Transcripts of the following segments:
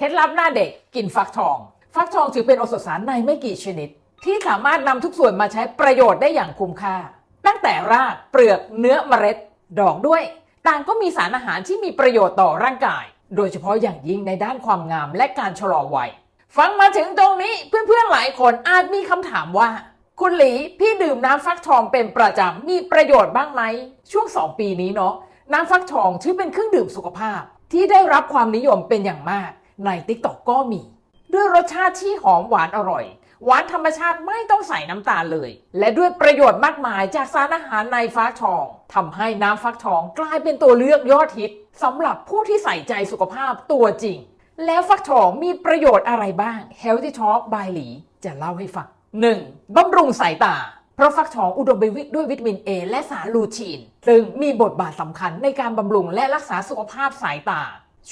เคล็ดลับหน้าเด็กกินฟักทอง ฟักทองถือเป็นโอสถสารในไม่กี่ชนิด ที่สามารถนำทุกส่วนมาใช้ประโยชน์ได้อย่างคุ้มค่า ตั้งแต่รากเปลือกเนื้อเมล็ด ดอกด้วย ต่างก็มีสารอาหารที่มีประโยชน์ต่อร่างกาย โดยเฉพาะอย่างยิ่งในด้านความงามและการชะลอวัยฟังมาถึงตรงนี้เพื่อนๆหลายคนอาจมีคำถามว่า คุณหลีพี่ดื่มน้ำฟักทองเป็นประจำมีประโยชน์บ้างไหม ช่วง 2 ปีนี้เนาะน้ำฟักทองถือเป็นเครื่องดื่มสุขภาพที่ได้รับความนิยมเป็นอย่างมาก ใน t ิ k t o k ก็มี ด้วยรสชาติที่หอมหวานอร่อย หวานธรรมชาติไม่ต้องใส่น้ำตาลเลย และด้วยประโยชน์มากมายจากสารอาหารในฟักทองทำให้น้ำฟักทองกลายเป็นตัวเลือกยอดฮิตสำหรับผู้ที่ใส่ใจสุขภาพตัวจริง แล้วฟักทองมีประโยชน์อะไรบ้าง Healthy Talk by หลีจะเล่าให้ฟัง 1. บำรุงสายตา เพราะฟักทองอุดมไปด้วยวิตามิน A และสารลูทีน ซึ่งมีบทบาทสำคัญในการบำรุงและรักษาสุขภาพสายตา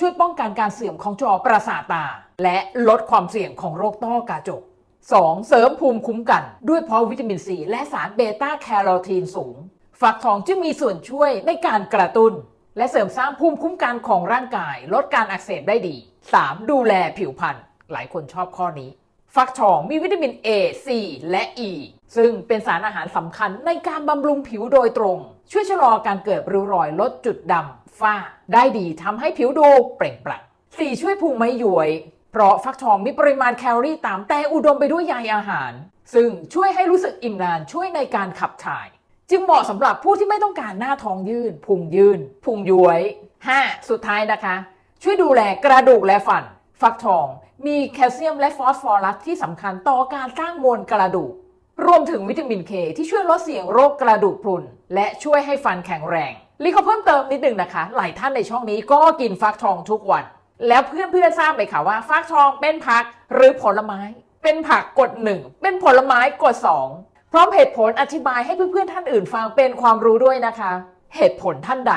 ช่วยป้องกันการเสื่อมของจอประสาทตา และลดความเสี่ยงของโรคต้อกระจก 2. เสริมภูมิคุ้มกัน ด้วยเพราะวิตามินซีและสารเบต้าแคโรทีนสูงฟักทองจึงมีส่วนช่วยในการกระตุ้น และเสริมสร้างภูมิคุ้มกันของร่างกาย ลดการอักเสบได้ดี 3. ดูแลผิวพรรณหลายคนชอบข้อนี้ ฟักทองมีวิตามิน A C และ E ซึ่งเป็นสารอาหารสำคัญในการบำรุงผิวโดยตรง ช่วยชะลอการเกิดริ้วรอยลดจุดดำฝ้า ได้ดีทำให้ผิวดูเปล่งปลั่ง 4. ช่วยพุงไม่ย้วย เพราะฟักทองมีปริมาณแคลอรี่ต่ำแต่อุดมไปด้วยใยอาหาร ซึ่งช่วยให้รู้สึกอิ่มนานช่วยในการขับถ่าย จึงเหมาะสำหรับผู้ที่ไม่ต้องการหน้าท้องยืนพุงยืนพุงย้วย 5. สุดท้ายนะคะ ช่วยดูแลกระดูกและฟัน ฟักทอง มีแคลเซียมและฟอสฟอรัสที่สำคัญต่อการสร้างมวลกระดูก รวมถึงวิตามินเคที่ช่วยลดเสี่ยงโรคกระดูกพรุน และช่วยให้ฟันแข็งแรงลีเขาเพิ่มเติมนิดนึงนะคะ หลายท่านในช่องนี้ก็กินฟักทองทุกวัน แล้วเพื่อนๆทราบไหมคะว่าฟักทองเป็นผักหรือผลไม้ เป็นผักกดหนึ่งเป็นผลไม้กดสองพร้อมเหตุผลอธิบายให้เพื่อนๆท่านอื่นฟังเป็นความรู้ด้วยนะคะ เหตุผลท่านใด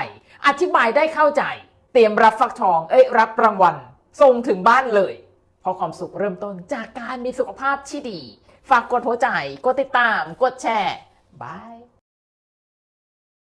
อธิบายได้เข้าใจ เตรียมรับฟักทองเอ้ยรับรางวัล ส่งถึงบ้านเลย เพราะความสุขเริ่มต้นจากการมีสุขภาพที่ดี ฝากกดหัวใจ กดติดตาม กดแชร์บาย